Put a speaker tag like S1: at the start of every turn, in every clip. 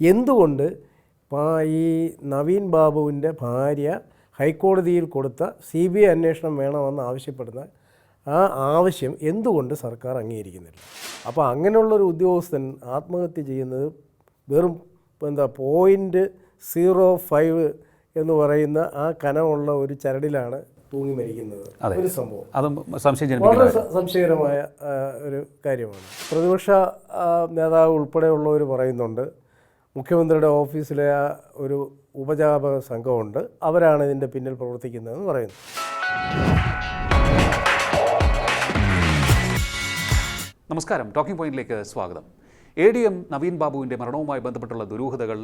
S1: എന്തുകൊണ്ട് ഈ നവീൻ ബാബുവിന്റെ ഭാര്യ ഹൈക്കോടതിയിൽ കൊടുത്ത സി ബി ഐ അന്വേഷണം വേണമെന്ന് ആവശ്യപ്പെടുന്ന ആ ആവശ്യം എന്തുകൊണ്ട് സർക്കാർ അംഗീകരിക്കുന്നില്ല? അപ്പോൾ അങ്ങനെയുള്ളൊരു ഉദ്യോഗസ്ഥൻ ആത്മഹത്യ ചെയ്യുന്നത് വെറും എന്താ പോയിന്റ് സീറോ ഫൈവ് എന്ന് പറയുന്ന ആ കനമുള്ള ഒരു ചരടിലാണ് തൂങ്ങി മരിക്കുന്നത്. ഒരു സംഭവം.
S2: അതും
S1: വളരെ സംശയകരമായ ഒരു കാര്യമാണ്. പ്രതിപക്ഷ നേതാവ് ഉൾപ്പെടെയുള്ളവർ പറയുന്നുണ്ട് മുഖ്യമന്ത്രിയുടെ ഓഫീസിലെ ഒരു ഉപജാപക സംഘമുണ്ട്. അവരാണ് ഇതിന്റെ പിന്നിൽ പ്രവർത്തിക്കുന്നതെന്ന് പറയുന്നു.
S2: നമസ്കാരം. ടോക്കിംഗ് പോയിന്റിലേക്ക് സ്വാഗതം. എ ഡി എം നവീൻ ബാബുവിന്റെ മരണവുമായി ബന്ധപ്പെട്ടുള്ള ദുരൂഹതകൾ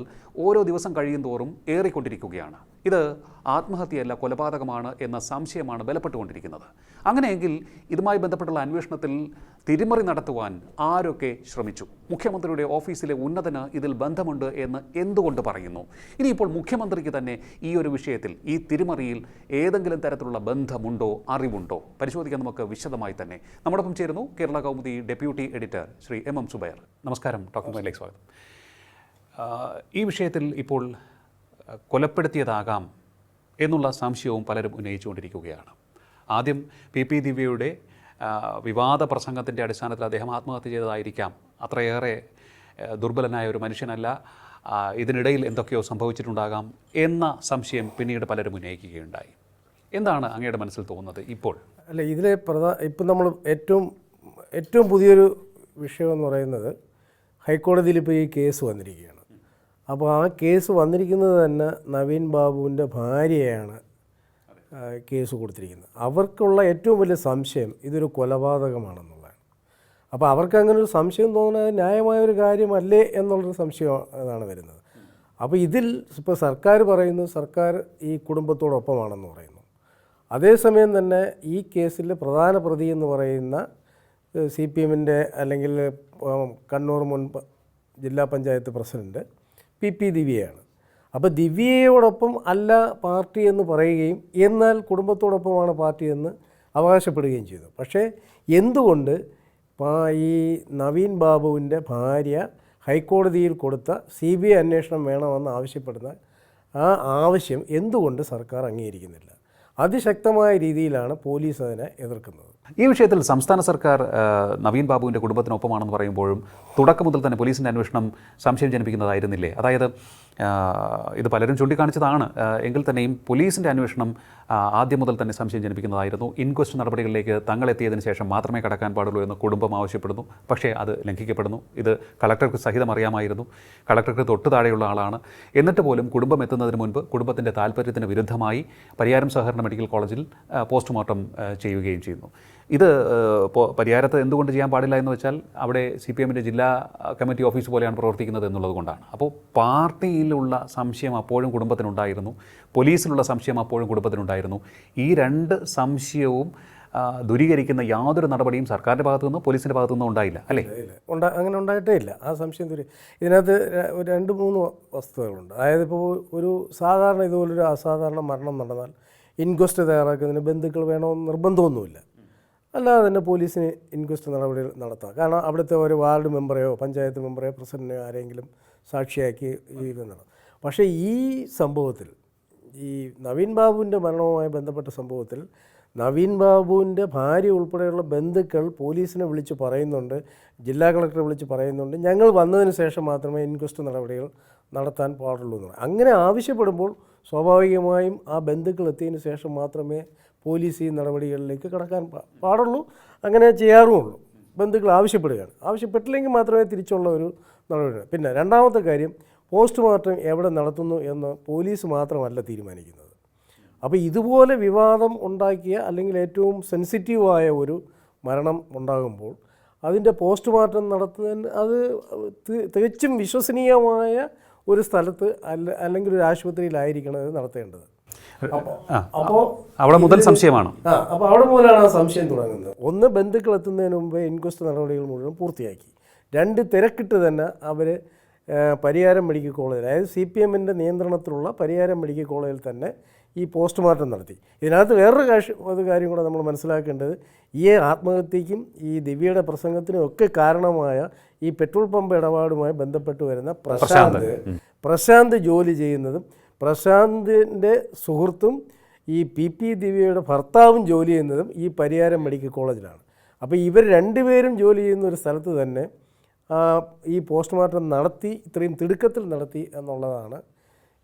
S2: ഓരോ ദിവസം കഴിയും തോറും ഏറിക്കൊണ്ടിരിക്കുകയാണ്. ഇത് ആത്മഹത്യയല്ല കൊലപാതകമാണ് എന്ന സംശയമാണ് ബലപ്പെട്ടുകൊണ്ടിരിക്കുന്നത്. അങ്ങനെയെങ്കിൽ ഇതുമായി ബന്ധപ്പെട്ടുള്ള അന്വേഷണത്തിൽ തിരിമറി നടത്തുവാൻ ആരൊക്കെ ശ്രമിച്ചു? മുഖ്യമന്ത്രിയുടെ ഓഫീസിലെ ഉന്നതന് ഇതിൽ ബന്ധമുണ്ട് എന്ന് എന്തുകൊണ്ട് പറയുന്നു? ഇനിയിപ്പോൾ മുഖ്യമന്ത്രിക്ക് തന്നെ ഈ ഒരു വിഷയത്തിൽ ഈ തിരിമറിയിൽ ഏതെങ്കിലും തരത്തിലുള്ള ബന്ധമുണ്ടോ അറിവുണ്ടോ? പരിശോധിക്കാൻ നമുക്ക് വിശദമായി തന്നെ. നമ്മോടൊപ്പം ചേരുന്നു Kerala Kaumudi deputy editor Shri M M Zubair. നമസ്കാരം. ടോക്കിംഗ് പോയിന്റിലേക്ക് സ്വാഗതം. ഈ വിഷയത്തിൽ ഇപ്പോൾ കൊലപ്പെടുത്തിയതാകാം എന്നുള്ള സംശയവും പലരും ഉന്നയിച്ചുകൊണ്ടിരിക്കുകയാണ്. ആദ്യം പി പി ദിവ്യയുടെ വിവാദ പ്രസംഗത്തിന്റെ അടിസ്ഥാനത്തിൽ അദ്ദേഹം ആത്മഹത്യ ചെയ്തതായിരിക്കാം. അത്രയേറെ ദുർബലനായ ഒരു മനുഷ്യനല്ല. ഇതിനിടയിൽ എന്തൊക്കെയോ സംഭവിച്ചിട്ടുണ്ടാകാം എന്ന സംശയം പിന്നീട് പലരും ഉന്നയിക്കുകയുണ്ടായി. എന്താണ് അങ്ങയുടെ മനസ്സിൽ തോന്നുന്നത് ഇപ്പോൾ?
S1: അല്ല ഇതിലെ പ്രധാന ഇപ്പം നമ്മൾ ഏറ്റവും ഏറ്റവും പുതിയൊരു വിഷയം എന്ന് പറയുന്നത് ഹൈക്കോടതിയിൽ ഇപ്പോൾ ഈ കേസ് വന്നിരിക്കുകയാണ്. അപ്പോൾ ആ കേസ് വന്നിരിക്കുന്നത് തന്നെ നവീൻ ബാബുവിന്റെ ഭാര്യയാണ് കേസ് കൊടുത്തിരിക്കുന്നത്. അവർക്കുള്ള ഏറ്റവും വലിയ സംശയം ഇതൊരു കൊലപാതകമാണെന്നുള്ളതാണ്. അപ്പോൾ അവർക്ക് അങ്ങനെ ഒരു സംശയം തോന്നുന്നത് ന്യായമായ ഒരു കാര്യമല്ലേ എന്നുള്ളൊരു സംശയം അതാണ് വരുന്നത്. അപ്പോൾ ഇതിൽ ഇപ്പോൾ സർക്കാർ പറയുന്നു സർക്കാർ ഈ കുടുംബത്തോടൊപ്പമാണെന്ന് പറയുന്നു. അതേസമയം തന്നെ ഈ കേസിൽ പ്രധാന പ്രതി എന്ന് പറയുന്ന സി പി എമ്മിന്റെ അല്ലെങ്കിൽ കണ്ണൂർ മുൻ ജില്ലാ പഞ്ചായത്ത് പ്രസിഡന്റ് പി പി ദിവ്യയാണ്. അപ്പോൾ ദിവ്യയോടൊപ്പം അല്ല പാർട്ടി എന്ന് പറയുകയും എന്നാൽ കുടുംബത്തോടൊപ്പമാണ് പാർട്ടി എന്ന് അവകാശപ്പെടുകയും ചെയ്തു. പക്ഷേ എന്തുകൊണ്ട് ഈ നവീൻ ബാബുവിന്റെ ഭാര്യ ഹൈക്കോടതിയിൽ കൊടുത്ത സി ബി ഐ അന്വേഷണം വേണമെന്ന് ആവശ്യപ്പെടുന്ന ആ ആവശ്യം എന്തുകൊണ്ട് സർക്കാർ അംഗീകരിക്കുന്നില്ല? അതിശക്തമായ രീതിയിലാണ് പോലീസ് അതിനെ എതിർക്കുന്നത്.
S2: ഈ വിഷയത്തിൽ സംസ്ഥാന സർക്കാർ നവീൻ ബാബുവിന്റെ കുടുംബത്തിനൊപ്പമാണെന്ന് പറയുമ്പോഴും തുടക്കം മുതൽ തന്നെ പോലീസിന്റെ അന്വേഷണം സംശയം ജനിപ്പിക്കുന്നതായിരുന്നില്ലേ? അതായത് ഇത് പലരും ചൂണ്ടിക്കാണിച്ചതാണ്. എങ്കിൽ തന്നെയും പോലീസിന്റെ അന്വേഷണം ആദ്യം മുതൽ തന്നെ സംശയം ജനിപ്പിക്കുന്നതായിരുന്നു. ഇൻക്വസ്റ്റ് നടപടികളിലേക്ക് തങ്ങളെത്തിയതിന് ശേഷം മാത്രമേ കടക്കാൻ പാടുള്ളൂ എന്ന് കുടുംബം ആവശ്യപ്പെടുന്നു. പക്ഷേ അത് ലംഘിക്കപ്പെടുന്നു. ഇത് കളക്ടർക്ക് സഹിതം അറിയാമായിരുന്നു. കളക്ടർക്ക് തൊട്ടു താഴെയുള്ള ആളാണ്. എന്നിട്ട് പോലും കുടുംബം എത്തുന്നതിന് മുൻപ് കുടുംബത്തിന്റെ താല്പര്യത്തിന് വിരുദ്ധമായി പരിയാരം സഹകരണ മെഡിക്കൽ കോളേജിൽ പോസ്റ്റ്മോർട്ടം ചെയ്യുകയും ചെയ്യുന്നു. ഇത് പരിഹാരത്തെ എന്തുകൊണ്ട് ചെയ്യാൻ പാടില്ല എന്ന് വെച്ചാൽ അവിടെ സി പി എമ്മിന്റെ ജില്ലാ കമ്മിറ്റി ഓഫീസ് പോലെയാണ് പ്രവർത്തിക്കുന്നത് എന്നുള്ളത് കൊണ്ടാണ്. അപ്പോൾ പാർട്ടിയിലുള്ള സംശയം അപ്പോഴും കുടുംബത്തിനുണ്ടായിരുന്നു. പോലീസിലുള്ള സംശയം അപ്പോഴും കുടുംബത്തിനുണ്ടായിരുന്നു. ഈ രണ്ട് സംശയവും ദൂരീകരിക്കുന്ന യാതൊരു നടപടിയും സർക്കാരിന്റെ ഭാഗത്തു നിന്നോ പോലീസിന്റെ ഭാഗത്തു നിന്നോ ഉണ്ടായില്ല അല്ലേ?
S1: ഉണ്ടാ അങ്ങനെ ഉണ്ടായിട്ടേ ഇല്ല. ആ സംശയം ദൂരി ഇതിനകത്ത് രണ്ട് മൂന്ന് വസ്തുതകളുണ്ട്. അതായത് ഇപ്പോൾ ഒരു സാധാരണ ഇതുപോലൊരു അസാധാരണ മരണം നടന്നാൽ ഇൻക്വസ്റ്റ് തയ്യാറാക്കുന്നതിന് ബന്ധുക്കൾ വേണമെന്ന് നിർബന്ധമൊന്നുമില്ല. അല്ലാതെ തന്നെ പോലീസിന് ഇൻക്വസ്റ്റ് നടപടികൾ നടത്താം. കാരണം അവിടുത്തെ ഒരു വാർഡ് മെമ്പറെയോ പഞ്ചായത്ത് മെമ്പറെയോ പ്രസിഡന്റിനെയോ ആരെങ്കിലും സാക്ഷിയാക്കി നടത്തും. പക്ഷേ ഈ സംഭവത്തിൽ ഈ നവീൻ ബാബുവിന്റെ മരണവുമായി ബന്ധപ്പെട്ട സംഭവത്തിൽ നവീൻ ബാബുവിന്റെ ഭാര്യ ഉൾപ്പെടെയുള്ള ബന്ധുക്കൾ പോലീസിനെ വിളിച്ച് പറയുന്നുണ്ട് ജില്ലാ കളക്ടറെ വിളിച്ച് പറയുന്നുണ്ട്. ഞങ്ങൾ വന്നതിന് ശേഷം മാത്രമേ ഇൻക്വസ്റ്റ് നടപടികൾ നടത്താൻ പാടുള്ളൂ എന്നാണ് അങ്ങനെ ആവശ്യപ്പെടുമ്പോൾ സ്വാഭാവികമായും ആ ബന്ധുക്കൾ എത്തിയതിന് ശേഷം മാത്രമേ പോലീസ് ഈ നടപടികളിലേക്ക് കടക്കാൻ പാടുള്ളൂ. അങ്ങനെ ചെയ്യാറുമുള്ളൂ. ബന്ധുക്കൾ ആവശ്യപ്പെടുകയാണ്. ആവശ്യപ്പെട്ടില്ലെങ്കിൽ മാത്രമേ തിരിച്ചുള്ള ഒരു നടപടി പിന്നെ രണ്ടാമത്തെ കാര്യം പോസ്റ്റ്മോർട്ടം എവിടെ നടത്തുന്നു എന്ന് പോലീസ് മാത്രമല്ല തീരുമാനിക്കുന്നത്. അപ്പോൾ ഇതുപോലെ വിവാദം ഉണ്ടാക്കിയ അല്ലെങ്കിൽ ഏറ്റവും സെൻസിറ്റീവായ ഒരു മരണം ഉണ്ടാകുമ്പോൾ അതിന്റെ പോസ്റ്റ്മോർട്ടം നടത്തുന്നതിന് അത് തികച്ചും വിശ്വസനീയമായ ഒരു സ്ഥലത്ത് അല്ല അല്ലെങ്കിൽ ഒരു ആശുപത്രിയിലായിരിക്കണം ഇത് നടത്തേണ്ടത്. അപ്പോൾ
S2: അവിടെ മുതൽ സംശയമാണ്.
S1: ആ അപ്പോൾ അവിടെ മുതലാണ് ആ സംശയം തുടങ്ങുന്നത്. ഒന്ന് ബന്ധുക്കൾ എത്തുന്നതിന് മുമ്പേ ഇൻക്വസ്റ്റ് നടപടികൾ മുഴുവൻ പൂർത്തിയാക്കി. രണ്ട് തിരക്കിട്ട് തന്നെ അവർ പരിയാരം മെഡിക്കൽ കോളേജ് അതായത് സി പി എമ്മിന്റെ നിയന്ത്രണത്തിലുള്ള പരിയാരം മെഡിക്കൽ കോളേജിൽ തന്നെ ഈ പോസ്റ്റ്മോർട്ടം നടത്തി. ഇതിനകത്ത് വേറൊരു കാര്യം ഒരു കാര്യം കൂടെ നമ്മൾ മനസ്സിലാക്കേണ്ടത് ഈ ആത്മഹത്യക്കും ഈ ദിവ്യയുടെ പ്രസംഗത്തിനും ഒക്കെ കാരണമായ ഈ പെട്രോൾ പമ്പ് ഇടപാടുമായി ബന്ധപ്പെട്ട് വരുന്ന പ്രശാന്ത്. പ്രശാന്ത്. ജോലി ചെയ്യുന്നതും പ്രശാന്തിന്റെ സുഹൃത്തും ഈ പി പി ദിവ്യയുടെ ഭർത്താവും ജോലി ചെയ്യുന്നതും ഈ പരിയാരം മെഡിക്കൽ കോളേജിലാണ്. അപ്പോൾ ഇവർ രണ്ടുപേരും ജോലി ചെയ്യുന്ന ഒരു സ്ഥലത്ത് തന്നെ ഈ പോസ്റ്റ്മോർട്ടം നടത്തി ഇത്രയും തിടുക്കത്തിൽ നടത്തി എന്നുള്ളതാണ്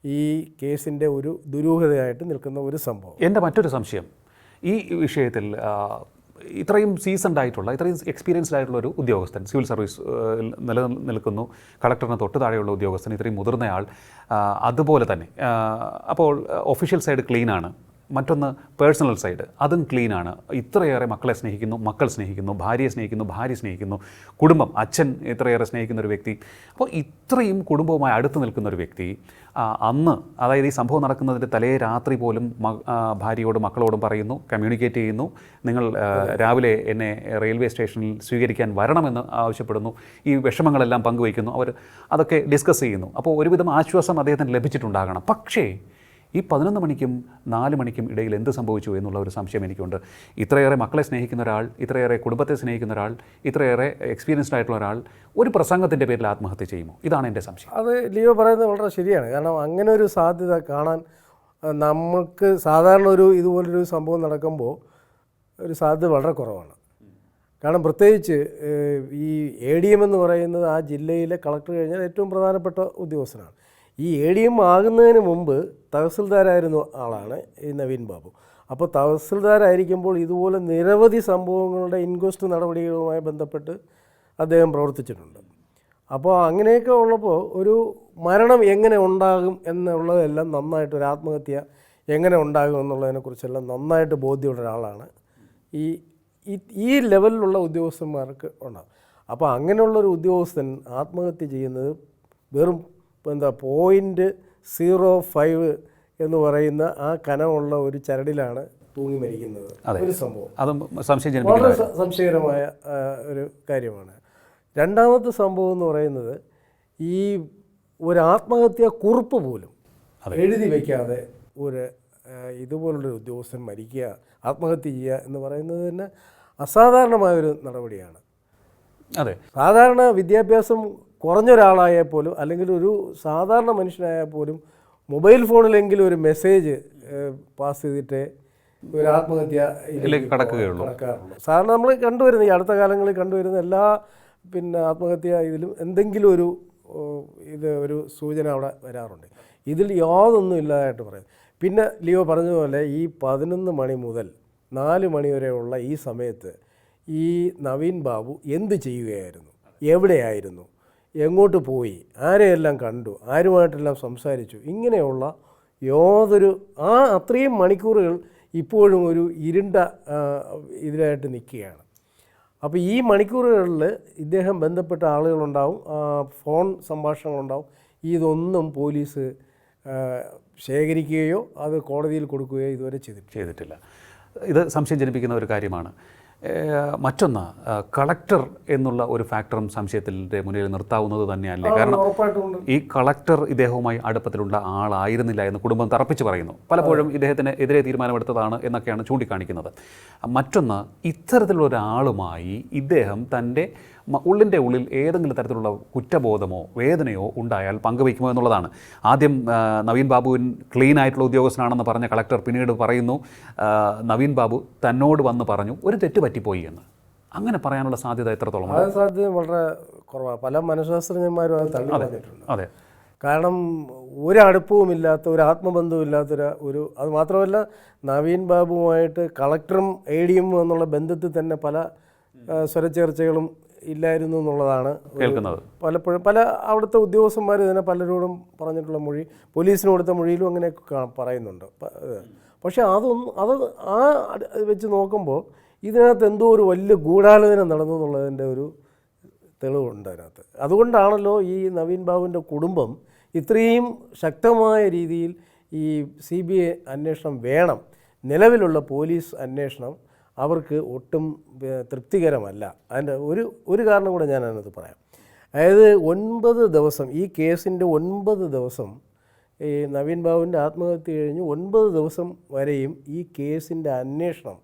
S1: ഈ കേസിന്റെ ഒരു ദുരൂഹതയായിട്ട് നിൽക്കുന്ന ഒരു സംഭവം.
S2: എന്റെ മറ്റൊരു സംശയം. ഈ വിഷയത്തിൽ ഇത്രയും സീസൺഡ് ആയിട്ടുള്ള ഇത്രയും എക്സ്പീരിയൻസ്ഡ് ആയിട്ടുള്ള ഒരു ഉദ്യോഗസ്ഥൻ സിവിൽ സർവീസ് നിലനിൽക്കുന്നു നില നിൽക്കുന്നു. കളക്ടറിന് തൊട്ട് താഴെയുള്ള ഉദ്യോഗസ്ഥൻ ഇത്രയും മുതിർന്നയാൾ അതുപോലെ തന്നെ അപ്പോൾ ഒഫീഷ്യൽ സൈഡ് ക്ലീനാണ്. മറ്റൊന്ന് പേഴ്സണൽ സൈഡ്. അതും ക്ലീനാണ് ഇത്രയേറെ മക്കളെ സ്നേഹിക്കുന്നു മക്കൾ സ്നേഹിക്കുന്നു ഭാര്യയെ സ്നേഹിക്കുന്നു ഭാര്യ സ്നേഹിക്കുന്നു കുടുംബം അച്ഛൻ ഇത്രയേറെ സ്നേഹിക്കുന്ന ഒരു വ്യക്തി. അപ്പോൾ ഇത്രയും കുടുംബവുമായി അടുത്ത് നിൽക്കുന്ന ഒരു വ്യക്തി അന്ന് അതായത് ഈ സംഭവം നടക്കുന്നതിന്റെ തലേ രാത്രി പോലും ഭാര്യയോടും മക്കളോടും പറയുന്നു കമ്മ്യൂണിക്കേറ്റ് ചെയ്യുന്നു. നിങ്ങൾ രാവിലെ എന്നെ റെയിൽവേ സ്റ്റേഷനിൽ സ്വീകരിക്കാൻ വരണമെന്ന് ആവശ്യപ്പെടുന്നു. ഈ വിഷമങ്ങളെല്ലാം പങ്കുവയ്ക്കുന്നു. അവർ അതൊക്കെ ഡിസ്കസ് ചെയ്യുന്നു. അപ്പോൾ ഒരുവിധം ആശ്വാസം അദ്ദേഹത്തിന് ലഭിച്ചിട്ടുണ്ടാകണം. പക്ഷേ ഈ പതിനൊന്ന് മണിക്കും നാല് മണിക്കും ഇടയിൽ എന്ത് സംഭവിച്ചു എന്നുള്ള ഒരു സംശയം എനിക്കുണ്ട്. ഇത്രയേറെ മക്കളെ സ്നേഹിക്കുന്ന ഒരാൾ ഇത്രയേറെ കുടുംബത്തെ സ്നേഹിക്കുന്ന ഒരാൾ ഇത്രയേറെ എക്സ്പീരിയൻസ്ഡ് ആയിട്ടുള്ള ഒരാൾ ഒരു പ്രസംഗത്തിന്റെ പേരിൽ ആത്മഹത്യ ചെയ്യുമോ? ഇതാണ് എന്റെ സംശയം.
S1: അത് ലിയോ പറയുന്നത് വളരെ ശരിയാണ്. കാരണം അങ്ങനെ ഒരു സാധ്യത കാണാൻ നമുക്ക് സാധാരണ ഒരു ഇതുപോലൊരു സംഭവം നടക്കുമ്പോൾ ഒരു സാധ്യത വളരെ കുറവാണ്. കാരണം പ്രത്യേകിച്ച് ഈ എ ഡി എം എന്ന് പറയുന്നത് ആ ജില്ലയിലെ കളക്ടർ കഴിഞ്ഞാൽ ഏറ്റവും പ്രധാനപ്പെട്ട ഉദ്യോഗസ്ഥനാണ്. ഈ എ ഡി എം ആകുന്നതിന് മുമ്പ് തഹസിൽദാരായിരുന്ന ആളാണ് ഈ നവീൻ ബാബു. അപ്പോൾ തഹസിൽദാരായിരിക്കുമ്പോൾ ഇതുപോലെ നിരവധി സംഭവങ്ങളുടെ ഇൻക്വസ്റ്റ് നടപടികളുമായി ബന്ധപ്പെട്ട് അദ്ദേഹം പ്രവർത്തിച്ചിട്ടുണ്ട്. അപ്പോൾ അങ്ങനെയൊക്കെ ഉള്ളപ്പോൾ ഒരു മരണം എങ്ങനെ ഉണ്ടാകും എന്നുള്ളതെല്ലാം നന്നായിട്ട് ഒരു ആത്മഹത്യ എങ്ങനെ ഉണ്ടാകും എന്നുള്ളതിനെക്കുറിച്ചെല്ലാം നന്നായിട്ട് ബോധ്യമുള്ള ഒരാളാണ് ഈ ഈ- ലെവലിലുള്ള ഉദ്യോഗസ്ഥന്മാർക്ക് ഉണ്ടാകും. അപ്പോൾ അങ്ങനെയുള്ളൊരു ഉദ്യോഗസ്ഥൻ ആത്മഹത്യ ചെയ്യുന്നത് വെറും ഇപ്പം എന്താ പോയിന്റ് സീറോ ഫൈവ് എന്ന് പറയുന്ന ആ കനമുള്ള ഒരു ചരടിലാണ് തൂങ്ങി മരിക്കുന്നത്. ഒരു സംഭവം.
S2: അതും സംശയം
S1: വളരെ സംശയകരമായ ഒരു കാര്യമാണ്. രണ്ടാമത്തെ സംഭവം എന്ന് പറയുന്നത് ഈ ഒരു ആത്മഹത്യാ കുറിപ്പ് പോലും എഴുതി വയ്ക്കാതെ ഒരു ഇതുപോലുള്ളൊരു ഉദ്യോഗസ്ഥൻ മരിക്കുക ആത്മഹത്യ ചെയ്യുക എന്ന് പറയുന്നത് തന്നെ അസാധാരണമായൊരു നടപടിയാണ്.
S2: അതെ.
S1: സാധാരണ വിദ്യാഭ്യാസം കുറഞ്ഞ ഒരാളായാൽ പോലും അല്ലെങ്കിൽ ഒരു സാധാരണ മനുഷ്യനായാൽ പോലും മൊബൈൽ ഫോണിലെങ്കിലും ഒരു മെസ്സേജ് പാസ് ചെയ്തിട്ട് ഒരു ആത്മഹത്യ
S2: ഇതിലേക്ക് കടക്കുകയുള്ളൂ.
S1: സാധാരണ നമ്മൾ കണ്ടുവരുന്ന ഈ അടുത്ത കാലങ്ങളിൽ കണ്ടുവരുന്ന എല്ലാ പിന്നെ ആത്മഹത്യ ഇതിലും എന്തെങ്കിലും ഒരു ഇത് ഒരു സൂചന അവിടെ വരാറുണ്ട്. ഇതിൽ യാതൊന്നും ഇല്ലാതായിട്ട് പറയും. പിന്നെ ലിയോ പറഞ്ഞതുപോലെ ഈ പതിനൊന്ന് മണി മുതൽ നാല് മണി വരെയുള്ള ഈ സമയത്ത് ഈ നവീൻ ബാബു എന്ത് ചെയ്യുകയായിരുന്നു? എവിടെയായിരുന്നു? എങ്ങോട്ട് പോയി? ആരെയെല്ലാം കണ്ടു? ആരുമായിട്ടെല്ലാം സംസാരിച്ചു? ഇങ്ങനെയുള്ള യാതൊരു ആ അത്രയും മണിക്കൂറുകൾ ഇപ്പോഴും ഒരു ഇരുണ്ട ഇതിലായിട്ട് നിൽക്കുകയാണ്. അപ്പോൾ ഈ മണിക്കൂറുകളിൽ ഇദ്ദേഹം ബന്ധപ്പെട്ട ആളുകളുണ്ടാവും ഫോൺ സംഭാഷണങ്ങളുണ്ടാവും. ഇതൊന്നും പോലീസ് ശേഖരിക്കുകയോ അത് കോടതിയിൽ കൊടുക്കുകയോ ഇതുവരെ ചെയ്തിട്ടില്ല.
S2: ചെയ്തിട്ടില്ല. ഇത് സംശയം ജനിപ്പിക്കുന്ന ഒരു കാര്യമാണ്. മറ്റൊന്ന് കളക്ടർ എന്നുള്ള ഒരു ഫാക്ടറും സംശയത്തിന്റെ മുന്നിൽ നിർത്താവുന്നത് തന്നെയല്ലേ? കാരണം ഈ കളക്ടർ ഇദ്ദേഹവുമായി അടുപ്പത്തിലുള്ള ആളായിരുന്നില്ല എന്ന് കുടുംബം തറപ്പിച്ച് പറയുന്നു. പലപ്പോഴും ഇദ്ദേഹത്തിന് എതിരെ തീരുമാനമെടുത്തതാണ് എന്നൊക്കെയാണ് ചൂണ്ടിക്കാണിക്കുന്നത്. മറ്റൊന്ന് ഇത്തരത്തിലുള്ള ഒരാളുമായി ഇദ്ദേഹം തന്റെ ഉള്ളിന്റെ ഉള്ളിൽ ഏതെങ്കിലും തരത്തിലുള്ള കുറ്റബോധമോ വേദനയോ ഉണ്ടായാൽ പങ്കുവയ്ക്കുമോ എന്നുള്ളതാണ്. ആദ്യം നവീൻ ബാബുവിൻ ക്ലീൻ ആയിട്ടുള്ള ഉദ്യോഗസ്ഥനാണെന്ന് പറഞ്ഞ കളക്ടർ പിന്നീട് പറയുന്നു നവീൻ ബാബു തന്നോട് വന്ന് പറഞ്ഞു ഒരു തെറ്റ് പറ്റിപ്പോയി എന്ന്. അങ്ങനെ പറയാനുള്ള സാധ്യത എത്രത്തോളം
S1: അത് സാധ്യത വളരെ കുറവാണ് പല മനഃശാസ്ത്രജ്ഞന്മാരും അത് തള്ളി പറഞ്ഞിട്ടുണ്ട്.
S2: അതെ.
S1: കാരണം ഒരു അടുപ്പവും ഇല്ലാത്ത ഒരു ആത്മബന്ധവും ഇല്ലാത്തൊരു ഒരു അത് മാത്രമല്ല നവീൻ ബാബുവുമായിട്ട് കളക്ടറും എ ഡി എമ്മും എന്നുള്ള ബന്ധത്തിൽ തന്നെ പല സ്വരച്ചേർച്ചകളും ഇല്ലായിരുന്നു എന്നുള്ളതാണ്
S2: കേൾക്കുന്നത്.
S1: പലപ്പോഴും പല അവിടുത്തെ ഉദ്യോഗസ്ഥന്മാർ ഇതിനെ പലരോടും പറഞ്ഞിട്ടുള്ള മൊഴി പോലീസിന് കൊടുത്ത മൊഴിയിലും അങ്ങനെയൊക്കെ പറയുന്നുണ്ട്. പക്ഷേ അതൊന്നും അത് ആ വെച്ച് നോക്കുമ്പോൾ ഇതിനകത്ത് എന്തോ ഒരു വലിയ ഗൂഢാലോചന നടന്നു എന്നുള്ളതിന്റെ ഒരു തെളിവുണ്ട് അതിനകത്ത്. അതുകൊണ്ടാണല്ലോ ഈ നവീൻ ബാബുവിന്റെ കുടുംബം ഇത്രയും ശക്തമായ രീതിയിൽ ഈ സി ബി ഐ അന്വേഷണം വേണം. നിലവിലുള്ള പോലീസ് അന്വേഷണം അവർക്ക് ഒട്ടും തൃപ്തികരമല്ല. അതിന്റെ ഒരു ഒരു കാരണം കൂടെ ഞാൻ അതിനകത്ത് പറയാം. അതായത് ഒൻപത് ദിവസം ഈ കേസിന്റെ ഒൻപത് ദിവസം ഈ നവീൻ ബാബുവിന്റെ ആത്മഹത്യ കഴിഞ്ഞ് ഒൻപത് ദിവസം വരെയും ഈ കേസിന്റെ അന്വേഷണം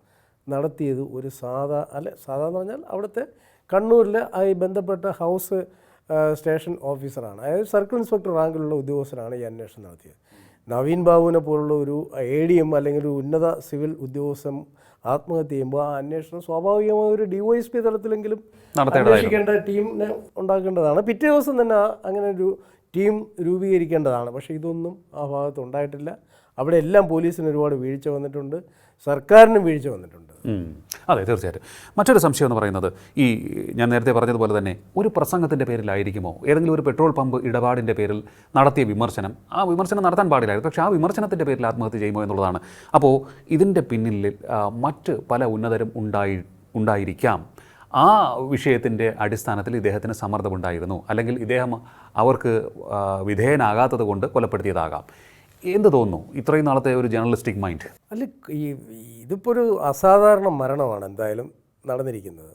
S1: നടത്തിയത് ഒരു സാധാ അല്ല സാധാ എന്ന് പറഞ്ഞാൽ അവിടുത്തെ കണ്ണൂരിലെ ആ ബന്ധപ്പെട്ട ഹൗസ് സ്റ്റേഷൻ ഓഫീസറാണ്. അതായത് സർക്കിൾ ഇൻസ്പെക്ടർ റാങ്കിലുള്ള ഉദ്യോഗസ്ഥനാണ് ഈ അന്വേഷണം നടത്തിയത്. നവീൻ ബാബുവിനെ പോലുള്ള ഒരു എ ഡി എം അല്ലെങ്കിൽ ഒരു ഉന്നത സിവിൽ ഉദ്യോഗസ്ഥൻ ആത്മഹത്യ ചെയ്യുമ്പോൾ ആ അന്വേഷണം സ്വാഭാവികമായ ഒരു ഡി വൈ എസ് പി തലത്തിലെങ്കിലും അന്വേഷിക്കേണ്ട ടീമിനെ ഉണ്ടാക്കേണ്ടതാണ്. പിറ്റേ ദിവസം തന്നെ അങ്ങനെ ഒരു ടീം രൂപീകരിക്കേണ്ടതാണ്. പക്ഷേ ഇതൊന്നും ആ ഭാഗത്ത് ഉണ്ടായിട്ടില്ല. അവിടെ എല്ലാം പോലീസിന് ഒരുപാട് വീഴ്ച വന്നിട്ടുണ്ട്. സർക്കാരിനും വീഴ്ച വന്നിട്ടുണ്ട്.
S2: അതെ തീർച്ചയായിട്ടും. മറ്റൊരു സംശയം എന്ന് പറയുന്നത് ഈ ഞാൻ നേരത്തെ പറഞ്ഞതുപോലെ തന്നെ ഒരു പ്രസംഗത്തിന്റെ പേരിലായിരിക്കുമോ? ഏതെങ്കിലും ഒരു പെട്രോൾ പമ്പ് ഇടപാടിന്റെ പേരിൽ നടത്തിയ വിമർശനം ആ വിമർശനം നടത്താൻ പാടില്ലായിരുന്നു. പക്ഷേ ആ വിമർശനത്തിന്റെ പേരിൽ ആത്മഹത്യ ചെയ്യുമോ എന്നുള്ളതാണ്. അപ്പോൾ ഇതിന്റെ പിന്നിൽ മറ്റ് പല ഉന്നതരും ഉണ്ടായി ഉണ്ടായിരിക്കാം. ആ വിഷയത്തിന്റെ അടിസ്ഥാനത്തിൽ ഇദ്ദേഹത്തിന് സമ്മർദ്ദമുണ്ടായിരുന്നു. അല്ലെങ്കിൽ ഇദ്ദേഹം അവർക്ക് വിധേയനാകാത്തത് കൊണ്ട് കൊലപ്പെടുത്തിയതാകാം. എന്ത് തോന്നുന്നു? ഇത്രയും നാളത്തെ ഒരു ജേർണലിസ്റ്റിക് മൈൻഡ്.
S1: അല്ല ഈ ഇതിപ്പോൾ ഒരു അസാധാരണ മരണമാണ് എന്തായാലും നടന്നിരിക്കുന്നത്.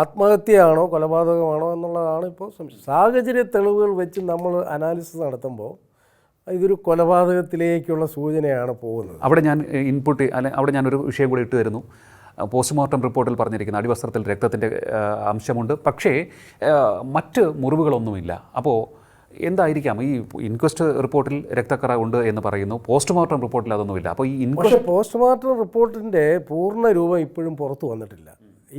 S1: ആത്മഹത്യയാണോ കൊലപാതകമാണോ എന്നുള്ളതാണ് ഇപ്പോൾ സംശയം. സാഹചര്യ തെളിവുകൾ വെച്ച് നമ്മൾ അനാലിസിസ് നടത്തുമ്പോൾ ഇതൊരു കൊലപാതകത്തിലേക്കുള്ള സൂചനയാണ് പോകുന്നത്.
S2: അവിടെ ഞാൻ ഇൻപുട്ട് അല്ലെ അവിടെ ഞാനൊരു വിഷയം കൂടി ഇട്ട് തരുന്നു. പോസ്റ്റ്മോർട്ടം റിപ്പോർട്ടിൽ പറഞ്ഞിരിക്കുന്ന അടിവസ്ത്രത്തിൽ രക്തത്തിന്റെ അംശമുണ്ട്. പക്ഷേ മറ്റ് മുറിവുകളൊന്നുമില്ല. അപ്പോൾ എന്തായിരിക്കാം? ഈ ഇൻക്വസ്റ്റ് റിപ്പോർട്ടിൽ രക്തക്കറ ഉണ്ട് എന്ന് പറയുന്നു. പോസ്റ്റ്മോർട്ടം റിപ്പോർട്ടിൽ അതൊന്നുമില്ല. അപ്പോൾ ഈ ഇൻക്വസ്റ്റ്
S1: പക്ഷേ പോസ്റ്റ്മോർട്ടം റിപ്പോർട്ടിന്റെ പൂർണ രൂപം ഇപ്പോഴും പുറത്തു വന്നിട്ടില്ല.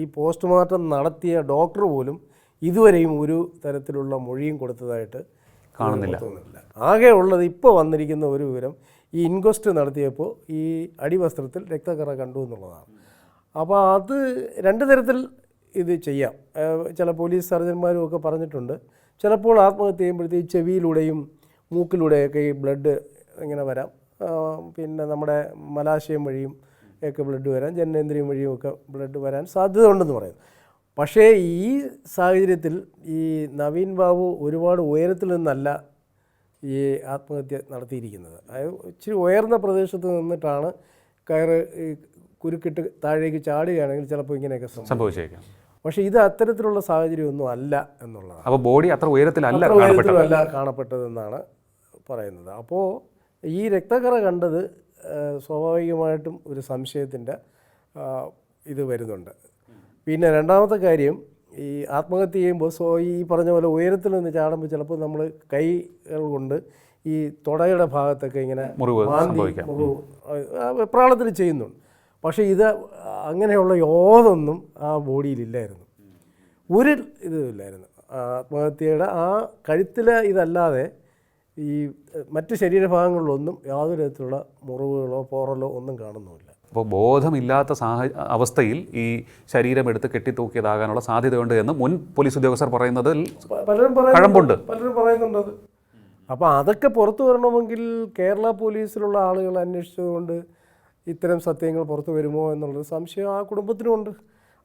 S1: ഈ പോസ്റ്റ്മോർട്ടം നടത്തിയ ഡോക്ടർ പോലും ഇതുവരെയും ഒരു തരത്തിലുള്ള മൊഴിയും കൊടുത്തതായിട്ട്
S2: കാണുന്നില്ല.
S1: ആകെ ഉള്ളത് ഇപ്പോൾ വന്നിരിക്കുന്ന ഒരു വിവരം ഈ ഇൻക്വസ്റ്റ് നടത്തിയപ്പോൾ ഈ അടിവസ്ത്രത്തിൽ രക്തക്കറ കണ്ടു എന്നുള്ളതാണ്. അപ്പോൾ അത് രണ്ട് തരത്തിൽ ഇത് ചെയ്യാം. ചില പോലീസ് സർജന്മാരും ഒക്കെ പറഞ്ഞിട്ടുണ്ട്. ചിലപ്പോൾ ആത്മഹത്യ ചെയ്യുമ്പോഴത്തേക്ക് ചെവിയിലൂടെയും മൂക്കിലൂടെയൊക്കെ ഈ ബ്ലഡ് ഇങ്ങനെ വരാം. പിന്നെ നമ്മുടെ മലാശയം വഴിയും ഒക്കെ ബ്ലഡ് വരാൻ ജനനേന്ദ്രിയം വഴിയും ഒക്കെ ബ്ലഡ് വരാൻ സാധ്യത ഉണ്ടെന്ന് പറയുന്നു. പക്ഷേ ഈ സാഹചര്യത്തിൽ ഈ നവീൻ ബാബു ഒരുപാട് ഉയരത്തിൽ നിന്നല്ല ഈ ആത്മഹത്യ നടത്തിയിരിക്കുന്നത്. അതായത് ഇച്ചിരി ഉയർന്ന പ്രദേശത്ത് നിന്നിട്ടാണ് കയറ് കുരുക്കിട്ട് താഴേക്ക് ചാടുകയാണെങ്കിൽ ചിലപ്പോൾ ഇങ്ങനെയൊക്കെ
S2: സംഭവിച്ചേക്കാം.
S1: പക്ഷേ ഇത് അത്തരത്തിലുള്ള സാഹചര്യമൊന്നും അല്ല എന്നുള്ളതാണ്.
S2: അപ്പോൾ ബോഡി അത്ര ഉയരത്തിലല്ല
S1: ഉയരത്തിലല്ല കാണപ്പെട്ടതെന്നാണ് പറയുന്നത്. അപ്പോൾ ഈ രക്തക്കറ കണ്ടത് സ്വാഭാവികമായിട്ടും ഒരു സംശയത്തിന്റെ ഇത് വരുന്നുണ്ട്. പിന്നെ രണ്ടാമത്തെ കാര്യം ഈ ആത്മഹത്യ ചെയ്യുമ്പോൾ സോ ഈ പറഞ്ഞ പോലെ ഉയരത്തിൽ നിന്ന് ചാടുമ്പോൾ ചിലപ്പോൾ നമ്മൾ കൈകൾ കൊണ്ട് ഈ തുടയുടെ ഭാഗത്തൊക്കെ ഇങ്ങനെ
S2: പ്രാളത്തിൽ
S1: മാന്തി ചെയ്യുന്നുണ്ട്. പക്ഷേ ഇത് അങ്ങനെയുള്ള യാതൊന്നും ആ ബോഡിയിലില്ലായിരുന്നു. ഒരു ഇതില്ലായിരുന്നു ആത്മഹത്യയുടെ ആ കഴുത്തിലെ ഇതല്ലാതെ ഈ മറ്റു ശരീരഭാഗങ്ങളിലൊന്നും യാതൊരു വിധത്തിലുള്ള മുറിവുകളോ പോറലോ ഒന്നും കാണുന്നുമില്ല.
S2: അപ്പോൾ ബോധമില്ലാത്ത സാഹ അവസ്ഥയിൽ ഈ ശരീരം എടുത്ത് കെട്ടിത്തൂക്കിയതാകാനുള്ള സാധ്യതയുണ്ട് എന്ന് മുൻ പോലീസ് ഉദ്യോഗസ്ഥർ പറയുന്നതിൽ
S1: പലരും
S2: കഴമ്പുണ്ട്.
S1: പറയുന്നുണ്ട് പലരും പറയുന്നുണ്ട് അപ്പോൾ അതൊക്കെ പുറത്തു വരണമെങ്കിൽ കേരള പോലീസിലുള്ള ആളുകൾ അന്വേഷിച്ചതുകൊണ്ട് ഇത്തരം സത്യങ്ങൾ പുറത്തു വരുമോ എന്നുള്ളൊരു സംശയം ആ കുടുംബത്തിനുമുണ്ട്.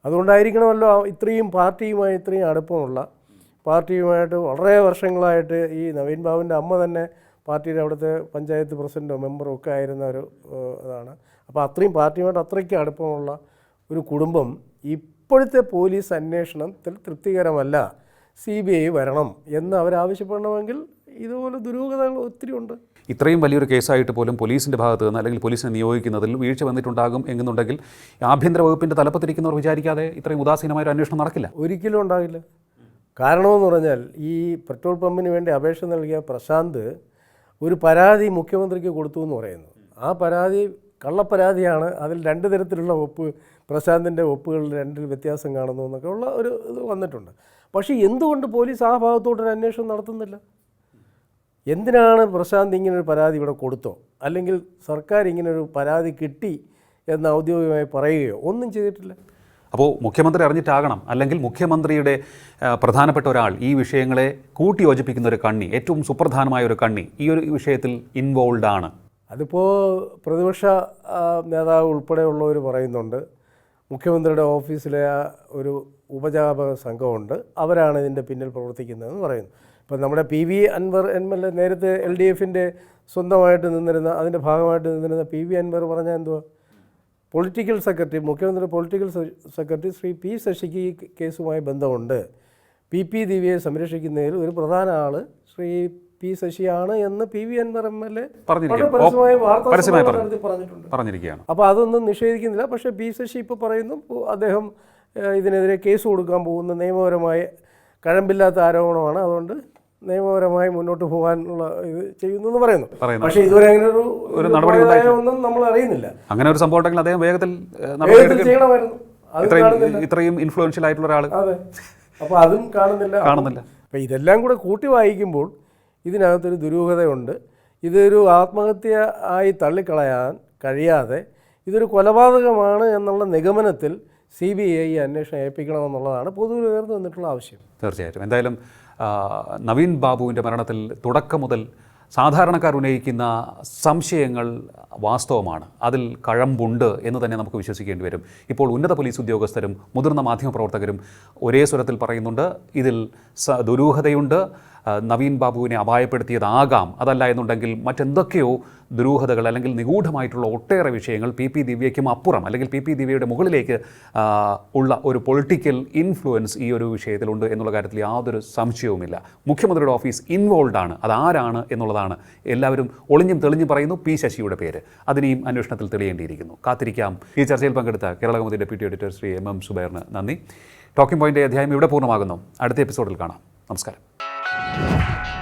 S1: അതുകൊണ്ടായിരിക്കണമല്ലോ ഇത്രയും പാർട്ടിയുമായി ഇത്രയും അടുപ്പമുള്ള പാർട്ടിയുമായിട്ട് വളരെ വർഷങ്ങളായിട്ട് ഈ നവീൻ ബാബുവിന്റെ അമ്മ തന്നെ പാർട്ടിയുടെ അവിടുത്തെ പഞ്ചായത്ത് പ്രസിഡന്റോ മെമ്പറോ ഒക്കെ ആയിരുന്ന ഒരു ഇതാണ്. അപ്പോൾ അത്രയും പാർട്ടിയുമായിട്ട് അത്രയ്ക്ക് അടുപ്പമുള്ള ഒരു കുടുംബം ഇപ്പോഴത്തെ പോലീസ് അന്വേഷണത്തിൽ തൃപ്തികരമല്ല. സി ബി ഐ വരണം എന്ന് അവരാവശ്യപ്പെടണമെങ്കിൽ ഇതുപോലെ ദുരൂഹതകൾ ഒത്തിരി ഉണ്ട്.
S2: ഇത്രയും വലിയൊരു കേസായിട്ട് പോലും പോലീസിന്റെ ഭാഗത്ത് നിന്ന് അല്ലെങ്കിൽ പോലീസിനെ നിയോഗിക്കുന്നതിൽ വീഴ്ച വന്നിട്ടുണ്ടാകും എന്നുണ്ടെങ്കിൽ ആഭ്യന്തര വകുപ്പിന്റെ തലപ്പത്തിരിക്കുന്നവർ വിചാരിക്കാതെ ഇത്രയും ഉദാസീനമായ ഒരു അന്വേഷണം നടക്കില്ല.
S1: ഒരിക്കലും ഉണ്ടാകില്ല. കാരണമെന്ന് പറഞ്ഞാൽ ഈ പെട്രോൾ പമ്പിന് വേണ്ടി അപേക്ഷ നൽകിയ പ്രശാന്ത് ഒരു പരാതി മുഖ്യമന്ത്രിക്ക് കൊടുത്തു എന്ന് പറയുന്നു. ആ പരാതി കള്ളപ്പരാതിയാണ്. അതിൽ രണ്ട് തരത്തിലുള്ള ഒപ്പ് പ്രശാന്തിന്റെ ഒപ്പുകളിൽ രണ്ടിൽ വ്യത്യാസം കാണുന്നു എന്നൊക്കെ ഉള്ള ഒരു ഇത് വന്നിട്ടുണ്ട്. പക്ഷേ എന്തുകൊണ്ട് പോലീസ് ആ ഭാഗത്തോട്ടൊരു അന്വേഷണം നടത്തുന്നില്ല? എന്തിനാണ് പ്രശാന്ത് ഇങ്ങനൊരു പരാതി ഇവിടെ കൊടുത്തോ? അല്ലെങ്കിൽ സർക്കാർ ഇങ്ങനൊരു പരാതി കിട്ടി എന്ന് ഔദ്യോഗികമായി പറയുകയോ? ഒന്നും ചെയ്തിട്ടില്ല.
S2: അപ്പോൾ മുഖ്യമന്ത്രി അറിഞ്ഞിട്ടാകണം. അല്ലെങ്കിൽ മുഖ്യമന്ത്രിയുടെ പ്രധാനപ്പെട്ട ഒരാൾ ഈ വിഷയങ്ങളെ കൂട്ടിയോജിപ്പിക്കുന്ന ഒരു കണ്ണി ഏറ്റവും സുപ്രധാനമായ ഒരു കണ്ണി ഈ ഒരു വിഷയത്തിൽ ഇൻവോൾവ് ആണ്.
S1: അതിപ്പോൾ പ്രതിപക്ഷ നേതാവ് ഉൾപ്പെടെയുള്ളവർ പറയുന്നുണ്ട് മുഖ്യമന്ത്രിയുടെ ഓഫീസിലെ ഒരു ഉപജാപക സംഘമുണ്ട് അവരാണ് ഇതിന്റെ പിന്നിൽ പ്രവർത്തിക്കുന്നതെന്ന് പറയുന്നു. ഇപ്പം നമ്മുടെ P V Anvar M L A നേരത്തെ എൽ ഡി എഫിന്റെ സ്വന്തമായിട്ട് നിന്നിരുന്ന അതിന്റെ ഭാഗമായിട്ട് നിന്നിരുന്ന പി വി അൻവർ പറഞ്ഞാൽ എന്തുവാ? പൊളിറ്റിക്കൽ സെക്രട്ടറി മുഖ്യമന്ത്രി പൊളിറ്റിക്കൽ സെക്രട്ടറി ശ്രീ പി ശശിക്ക് ഈ കേസുമായി ബന്ധമുണ്ട്. പി പി ദിവ്യയെ സംരക്ഷിക്കുന്നതിൽ ഒരു പ്രധാന ആൾ ശ്രീ പി ശശിയാണ് എന്ന് P V Anvar M L A
S2: പറഞ്ഞിരിക്കുകയാണ്.
S1: അപ്പോൾ അതൊന്നും നിഷേധിക്കുന്നില്ല. പക്ഷേ പി ശശി ഇപ്പോൾ പറയുന്നു അദ്ദേഹം ഇതിനെതിരെ കേസ് കൊടുക്കാൻ പോകുന്ന നിയമപരമായ കഴമ്പില്ലാത്ത ആരോപണമാണ്. അതുകൊണ്ട് നിയമപരമായി മുന്നോട്ട് പോകാനുള്ള ഇത് ചെയ്യുന്നു പറയുന്നു. പക്ഷേ ഇതുവരെ അങ്ങനെ ഒരു
S2: ഒരു നടപടി
S1: ഒന്നും നമ്മൾ അറിയുന്നില്ല.
S2: അങ്ങനെ ഒരു സംഭവം ഉണ്ടെങ്കിൽ അദ്ദേഹം വേഗത്തിൽ
S1: ചെയ്യണമായിരുന്നു.
S2: ഇത്രയും ഇത്രയും ഇൻഫ്ലുവൻഷ്യൽ ആയിട്ടുള്ള ഒരാൾ
S1: അതെ. അപ്പോൾ അതും കാണുന്നില്ല.
S2: കാണുന്നില്ല.
S1: അപ്പോൾ ഇതെല്ലാം കൂടെ കൂട്ടി വായിക്കുമ്പോൾ ഇതിനകത്തൊരു ദുരൂഹതയുണ്ട്. ഇതൊരു ആത്മഹത്യ ആയി തള്ളിക്കളയാൻ കഴിയാതെ ഇതൊരു കൊലപാതകമാണ് എന്നുള്ള നിഗമനത്തിൽ സി ബി ഐ അന്വേഷണം ഏൽപ്പിക്കണമെന്നുള്ളതാണ് പൊതുവിൽ ഉയർന്നു വന്നിട്ടുള്ള ആവശ്യം.
S2: തീർച്ചയായിട്ടും. എന്തായാലും നവീൻ ബാബുവിന്റെ മരണത്തിൽ തുടക്കം മുതൽ സാധാരണക്കാർ ഉന്നയിക്കുന്ന സംശയങ്ങൾ വാസ്തവമാണ്. അതിൽ കഴമ്പുണ്ട് എന്ന് തന്നെ നമുക്ക് വിശ്വസിക്കേണ്ടി വരും. ഇപ്പോൾ ഉന്നത പോലീസ് ഉദ്യോഗസ്ഥരും മുതിർന്ന മാധ്യമപ്രവർത്തകരും ഒരേ സ്വരത്തിൽ പറയുന്നുണ്ട്. ഇതിൽ ദുരൂഹതയുണ്ട്. നവീൻ ബാബുവിനെ അപായപ്പെടുത്തിയതാകാം. അതല്ല എന്നുണ്ടെങ്കിൽ മറ്റെന്തൊക്കെയോ ദുരൂഹതകൾ അല്ലെങ്കിൽ നിഗൂഢമായിട്ടുള്ള ഒട്ടേറെ വിഷയങ്ങൾ പി പി ദിവ്യയ്ക്കും അപ്പുറം അല്ലെങ്കിൽ പി പി ദിവ്യയുടെ മുകളിലേക്ക് ഉള്ള ഒരു പൊളിറ്റിക്കൽ ഇൻഫ്ലുവൻസ് ഈ ഒരു വിഷയത്തിലുണ്ട് എന്നുള്ള കാര്യത്തിൽ യാതൊരു സംശയവുമില്ല. മുഖ്യമന്ത്രിയുടെ ഓഫീസ് ഇൻവോൾവ് ആണ്. അതാരാണ് എന്നുള്ളതാണ് എല്ലാവരും ഒളിഞ്ഞും തെളിഞ്ഞും പറയുന്നു. പി ശശിയുടെ പേര്. അതിനെയും അന്വേഷണത്തിൽ തെളിയേണ്ടിയിരിക്കുന്നു. കാത്തിരിക്കാം. ഈ ചർച്ചയിൽ പങ്കെടുത്ത Kerala deputy editor Shri M M സുബൈറിന് നന്ദി. ടോക്കിംഗ് പോയിന്റ് അധ്യായം ഇവിടെ പൂർണമാകുന്നു. അടുത്ത എപ്പിസോഡിൽ കാണാം. നമസ്കാരം. Bye.